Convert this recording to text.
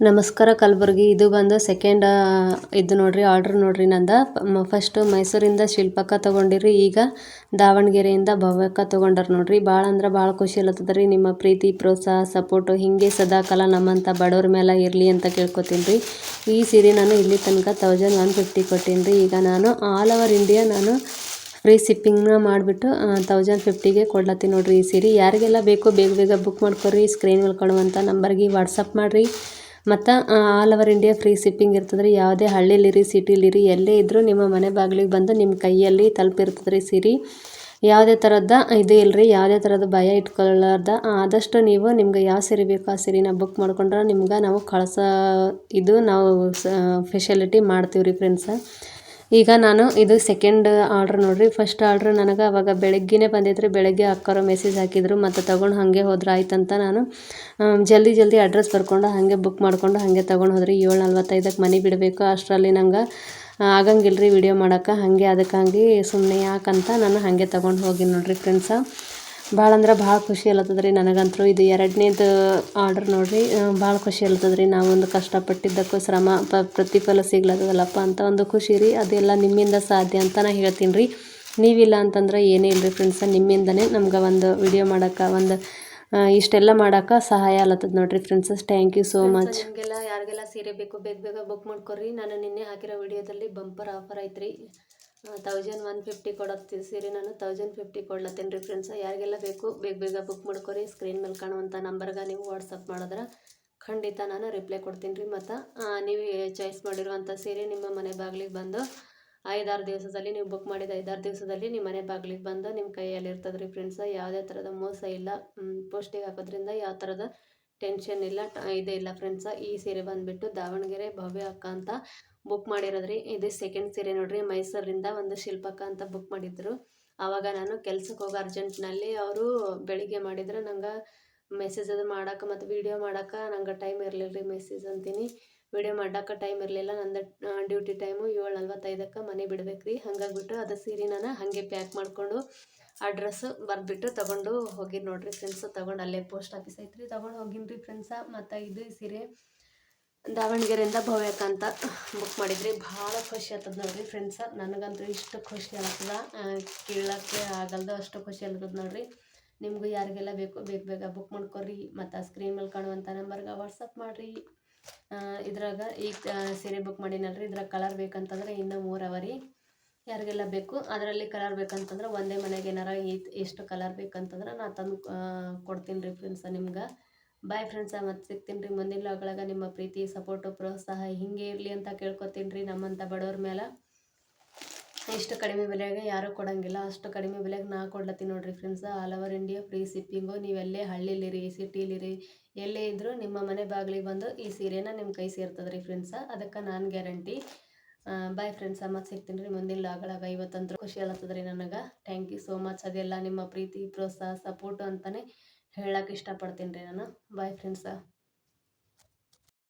ನಮಸ್ಕಾರ ಕಲಬುರ್ಗಿ. ಇದು ಬಂದು ಸೆಕೆಂಡ್ ಇದು ನೋಡ್ರಿ ಆರ್ಡ್ರ್ ನೋಡ್ರಿ ನಂದ. ಫಸ್ಟ್ ಮೈಸೂರಿಂದ ಶಿಲ್ಪಕ್ಕ ತೊಗೊಂಡಿರಿ, ಈಗ ದಾವಣಗೆರೆಯಿಂದ ಭವ್ಯಕ್ಕ ತೊಗೊಂಡಾರ ನೋಡ್ರಿ. ಭಾಳ ಅಂದ್ರೆ ಭಾಳ ಖುಷಿ ರೀ. ನಿಮ್ಮ ಪ್ರೀತಿ, ಪ್ರೋತ್ಸಾಹ ಸಪೋರ್ಟು ಹೀಗೆ ಸದಾಕಾಲ ನಮ್ಮಂಥ ಬಡವ್ರ ಮೇಲೆ ಇರಲಿ ಅಂತ ಕೇಳ್ಕೊತೀನಿ ರೀ ಈ ಸೀರೆ ನಾನು ಇಲ್ಲಿ ತನಕ ತೌಸಂಡ್ ಒನ್ ಫಿಫ್ಟಿ ಕೊಟ್ಟೀನಿ ರೀ ಈಗ ನಾನು ಆಲ್ ಓವರ್ ಇಂಡಿಯಾ ನಾನು ಫ್ರೀ ಶಿಪ್ಪಿಂಗ್ನ ಮಾಡಿಬಿಟ್ಟು ತೌಸಂಡ್ ಫಿಫ್ಟಿಗೆ ಕೊಡ್ಲತ್ತೀನಿ ನೋಡ್ರಿ ಈ ಸೀರೆ. ಯಾರಿಗೆಲ್ಲ ಬೇಕು ಬೇಗ ಬೇಗ ಬುಕ್ ಮಾಡ್ಕೊರಿ. ಸ್ಕ್ರೀನ್ ಮೇಲೆ ಕೊಡುವಂಥ ನಂಬರ್ಗೆ ವಾಟ್ಸಪ್ ಮಾಡಿರಿ. ಮತ್ತು all over India free shipping ಇರ್ತದೆ ರೀ ಯಾವುದೇ ಹಳ್ಳಿಲಿರಿ ಸಿಟಿಲಿರಿ ಎಲ್ಲೇ ಇದ್ದರೂ ನಿಮ್ಮ ಮನೆ ಬಾಗಿಲಿಗೆ ಬಂದು ನಿಮ್ಮ ಕೈಯಲ್ಲಿ ತಲುಪಿರ್ತದೆ ರೀ ಸೀರೆ. ಯಾವುದೇ ಥರದ ಇದು ಇಲ್ಲರಿ ಯಾವುದೇ ಥರದ ಭಯ ಇಟ್ಕೊಳ್ಳಾರ್ದ ಆದಷ್ಟು ನೀವು ನಿಮ್ಗೆ ಯಾವ ಸೀರೆ ಬೇಕೋ ಆ ಸೀರೆನ ಬುಕ್ ಮಾಡ್ಕೊಂಡ್ರೆ ನಿಮ್ಗೆ ನಾವು ಕಳ್ಸೋ, ಇದು ನಾವು ಫೆಸಿಲಿಟಿ ಮಾಡ್ತೀವಿ ರೀ ಫ್ರೆಂಡ್ಸ ಈಗ ನಾನು ಇದು ಸೆಕೆಂಡ್ ಆರ್ಡ್ರ್ ನೋಡಿರಿ. ಫಸ್ಟ್ ಆರ್ಡ್ರ್ ನನಗೆ ಅವಾಗ ಬೆಳಗ್ಗೆನೇ ಬಂದಿದ್ರು ಬೆಳಗ್ಗೆ ಅಕ್ಕರು ಮೆಸೇಜ್ ಹಾಕಿದ್ರು. ಮತ್ತು ತೊಗೊಂಡು ಹಾಗೆ ಹೋದ್ರೆ. ಆಯ್ತಂತ ನಾನು ಜಲ್ದಿ ಜಲ್ದಿ ಅಡ್ರೆಸ್ ಬರ್ಕೊಂಡು ಹಾಗೆ ಬುಕ್ ಮಾಡಿಕೊಂಡು ಹಾಗೆ ತೊಗೊಂಡು ಹೋದ್ರಿ. ಏಳು ನಲ್ವತ್ತೈದಕ್ಕೆ ಮನೆ ಬಿಡಬೇಕು. ಅಷ್ಟರಲ್ಲಿ ನಂಗೆ ಆಗಂಗಿಲ್ಲ ರೀ ವಿಡಿಯೋ ಮಾಡೋಕೆ ಹಾಗೆ ಅದಕ್ಕಾಗಿ ಸುಮ್ಮನೆ ಯಾಕಂತ ನಾನು ಹಾಗೆ ತೊಗೊಂಡು ಹೋಗಿ ನೋಡಿರಿ ಫ್ರೆಂಡ್ಸ ಭಾಳ ಅಂದ್ರೆ ಭಾಳ ಖುಷಿ ಅಲ್ಲತ್ತದ ರೀ ನನಗಂತೂ ಇದು ಎರಡನೇದು ಆರ್ಡರ್ ನೋಡಿರಿ. ಭಾಳ ಖುಷಿ ಅಲ್ಲತ್ತದ ರೀ ನಾವೊಂದು ಕಷ್ಟಪಟ್ಟಿದ್ದಕ್ಕೂ ಶ್ರಮ ಪ ಪ್ರತಿಫಲ ಸಿಗ್ಲತ್ತದಲ್ಲಪ್ಪ ಅಂತ ಒಂದು ಖುಷಿ ರೀ. ಅದೆಲ್ಲ ನಿಮ್ಮಿಂದ ಸಾಧ್ಯ ಅಂತ ನಾ ಹೇಳ್ತೀನಿ ರೀ. ನೀವಿಲ್ಲ ಅಂತಂದ್ರೆ ಏನೇ ಇಲ್ಲ ರೀ ಫ್ರೆಂಡ್ಸ ನಿಮ್ಮಿಂದನೇ ನಮ್ಗೆ ಒಂದು ವಿಡಿಯೋ ಮಾಡೋಕ್ಕೆ ಒಂದು ಇಷ್ಟೆಲ್ಲ ಮಾಡೋಕೆ ಸಹಾಯ ಆಲತ್ತದ ನೋಡ್ರಿ friends thank you so much ನಿಮಗೆಲ್ಲ ಯಾರಿಗೆಲ್ಲ ಸೀರೆ ಬೇಕು ಬೇಗ ಬೇಗ ಬುಕ್ ಮಾಡ್ಕೊರಿ ನಾನು ನಿನ್ನೆ ಹಾಕಿರೋ ವಿಡಿಯೋದಲ್ಲಿ ಬಂಪರ್ ಆಫರ್ ಐತ್ರಿ. ತೌಸಂಡ್ ಒನ್ ಫಿಫ್ಟಿ ಕೊಡತ್ತಿ ಸೀರೆ ನಾನು ತೌಸಂಡ್ ಫಿಫ್ಟಿ ಕೊಡ್ಲತ್ತೇನೆ ರೀ ಫ್ರೆಂಡ್ಸ ಯಾರಿಗೆಲ್ಲ ಬೇಕು, ಬೇಗ ಬೇಗ ಬುಕ್ ಮಾಡ್ಕೊರಿ ಸ್ಕ್ರೀನ್ ಮೇಲೆ ಕಾಣುವಂಥ ನಂಬರ್ಗೆ ನೀವು ವಾಟ್ಸಪ್ ಮಾಡಿದ್ರೆ ಖಂಡಿತ ನಾನು ರಿಪ್ಲೈ ಕೊಡ್ತೀನಿ ರೀ ಮತ್ತು ನೀವು ಚಾಯ್ಸ್ ಮಾಡಿರುವಂಥ ಸೀರೆ ನಿಮ್ಮ ಮನೆ ಬಾಗಿಲಿಗೆ ಬಂದು, ಐದಾರು ದಿವಸದಲ್ಲಿ ನೀವು ಬುಕ್ ಮಾಡಿದ ಐದಾರು ದಿವಸದಲ್ಲಿ ನಿಮ್ಮ ಮನೆ ಬಾಗಿಲಿಗೆ ಬಂದು ನಿಮ್ಮ ಕೈಯಲ್ಲಿ ಇರ್ತದೆ ರೀ ಫ್ರೆಂಡ್ಸ ಯಾವುದೇ ಥರದ ಮೋಸ ಇಲ್ಲ. ಪೋಸ್ಟಿಗೆ ಹಾಕೋದ್ರಿಂದ ಯಾವ ಥರದ ಟೆನ್ಷನ್ ಇಲ್ಲ ಇದೇ ಇಲ್ಲ ಫ್ರೆಂಡ್ಸ ಈ ಸೀರೆ ಬಂದುಬಿಟ್ಟು ದಾವಣಗೆರೆ ಭವ್ಯ ಅಕ್ಕ ಅಂತ ಬುಕ್ ಮಾಡಿರೋದ್ರಿ. ಇದು ಸೆಕೆಂಡ್ ಸೀರೆ ನೋಡ್ರಿ. ಮೈಸೂರಿಂದ ಒಂದು ಶಿಲ್ಪಕ್ಕ ಅಂತ ಬುಕ್ ಮಾಡಿದ್ರು. ಆವಾಗ ನಾನು ಕೆಲ್ಸಕ್ಕೆ ಹೋಗೋ ಅರ್ಜೆಂಟ್ನಲ್ಲಿ ಅವರು ಬೆಳಿಗ್ಗೆ ಮಾಡಿದ್ರೆ. ನಂಗೆ ಮೆಸೇಜ್ ಅದು ಮಾಡೋಕೆ ಮತ್ತು ವೀಡಿಯೋ ಮಾಡೋಕೆ ನಂಗೆ ಟೈಮ್ ಇರಲಿಲ್ಲ ರೀ ಮೆಸೇಜ್ ಅಂತೀನಿ. ವೀಡಿಯೋ ಮಾಡಕ್ಕೆ ಟೈಮ್ ಇರಲಿಲ್ಲ. ನಂದು ಡ್ಯೂಟಿ ಟೈಮು ಏಳು ನಲ್ವತ್ತೈದಕ್ಕೆ ಮನೆ ಬಿಡ್ಬೇಕು ರೀ ಹಂಗಾಗ್ಬಿಟ್ಟು ಅದು ಸೀರೆ ನಾನು ಹಾಗೆ ಪ್ಯಾಕ್ ಮಾಡಿಕೊಂಡು ಅಡ್ರೆಸ್ಸು ಬರೆದ್ಬಿಟ್ಟು ತೊಗೊಂಡು ಹೋಗಿದ್ದು ನೋಡಿರಿ ಫ್ರೆಂಡ್ಸು ತೊಗೊಂಡು ಅಲ್ಲೇ ಪೋಸ್ಟ್ ಆಫೀಸ್ ಐತ್ರಿ. ತೊಗೊಂಡು ಹೋಗಿನಿ ರೀ ಫ್ರೆಂಡ್ಸ ಮತ್ತು ಇದು ಸೀರೆ ದಾವಣಗೆರೆಯಿಂದ ಭವ್ಯಕ ಅಂತ ಬುಕ್ ಮಾಡಿದ್ರಿ. ಭಾಳ ಖುಷಿ ಆಗ್ತದೆ ನೋಡಿರಿ ಫ್ರೆಂಡ್ಸ ನನಗಂತೂ ಇಷ್ಟು ಖುಷಿ ಆಗ್ತದ. ಕೇಳೋಕ್ಕೆ ಆಗಲ್ದು ಅಷ್ಟು ಖುಷಿ ಆಗ್ತದೆ ನೋಡಿರಿ. ನಿಮಗೂ ಯಾರಿಗೆಲ್ಲ ಬೇಕು ಬೇಗ ಬೇಗ ಬುಕ್ ಮಾಡ್ಕೊರಿ. ಮತ್ತು ಸ್ಕ್ರೀನ್ ಮೇಲೆ ಕಾಣುವಂಥ ನಂಬರ್ಗೆ ವಾಟ್ಸಪ್ ಮಾಡಿರಿ. ಇದ್ರಾಗ ಈಗ ಸೀರೆ ಬುಕ್ ಮಾಡಿನಲ್ರಿ, ಇದ್ರಾಗ ಕಲರ್ ಬೇಕಂತಂದ್ರೆ ಇನ್ನೂ ಮೂರು ಅವರಿ ಯಾರಿಗೆಲ್ಲ ಬೇಕು, ಅದರಲ್ಲಿ ಕಲರ್ ಬೇಕಂತಂದ್ರೆ ಒಂದೇ ಮನೆಗೆ ಏನಾರ ಎಷ್ಟು ಕಲರ್ ಬೇಕಂತಂದ್ರೆ ನಾ ತಂದು ಕೊಡ್ತೀನಿ ರೀ ಫ್ರೆಂಡ್ಸ ನಿಮ್ಗೆ. ಬಾಯ್ ಫ್ರೆಂಡ್ಸ ಮತ್ತೆ ಸಿಗ್ತೀನಿ ರೀ ಮುಂದಿನ ಲಾಗಳಾಗ ನಿಮ್ಮ ಪ್ರೀತಿ ಸಪೋರ್ಟು ಪ್ರೋತ್ಸಾಹ ಹಿಂಗೆ ಇರಲಿ ಅಂತ ಕೇಳ್ಕೊತೀನಿ ರೀ ನಮ್ಮಂಥ ಬಡವ್ರ ಮೇಲೆ ಇಷ್ಟು ಕಡಿಮೆ ಬೆಲೆಗೆ ಯಾರು ಕೊಡಂಗಿಲ್ಲ. ಅಷ್ಟು ಕಡಿಮೆ ಬೆಲೆಗೆ ನಾ ಕೊಡ್ಲತ್ತೀನಿ ನೋಡಿರಿ friends all over India free shipping ನೀವೆಲ್ಲೇ ಹಳ್ಳಿಲಿರಿ ಸಿಟಿಲಿರಿ ಎಲ್ಲೇ ಇದ್ದರೂ ನಿಮ್ಮ ಮನೆ ಬಾಗಿಲಿಗೆ ಬಂದು ಈ ಸೀರೆನ ನಿಮ್ಮ ಕೈ ಸೇರ್ತದೆ ರೀ ಫ್ರೆಂಡ್ಸ ಅದಕ್ಕೆ ನಾನು ಗ್ಯಾರಂಟಿ ಬಾಯ್ ಫ್ರೆಂಡ್ಸ್ ಮತ್ತೆ ಸಿಗ್ತೀನಿ ರೀ ಮುಂದಿನ ಲಾಗಳಾಗ ಇವತ್ತಂತೂ ಖುಷಿ ಅಲ್ಲತ್ತದ ರೀ ನನಗೆ. ಥ್ಯಾಂಕ್ ಯು ಸೋ ಮಚ್ ಅದೆಲ್ಲ ನಿಮ್ಮ ಪ್ರೀತಿ, ಪ್ರೋತ್ಸಾಹ ಸಪೋರ್ಟು ಅಂತಲೇ ಹೇಳಕ್ಕೆ ಇಷ್ಟಪಡ್ತೀನಿ ರೀ ನಾನು. ಬಾಯ್ ಫ್ರೆಂಡ್ಸ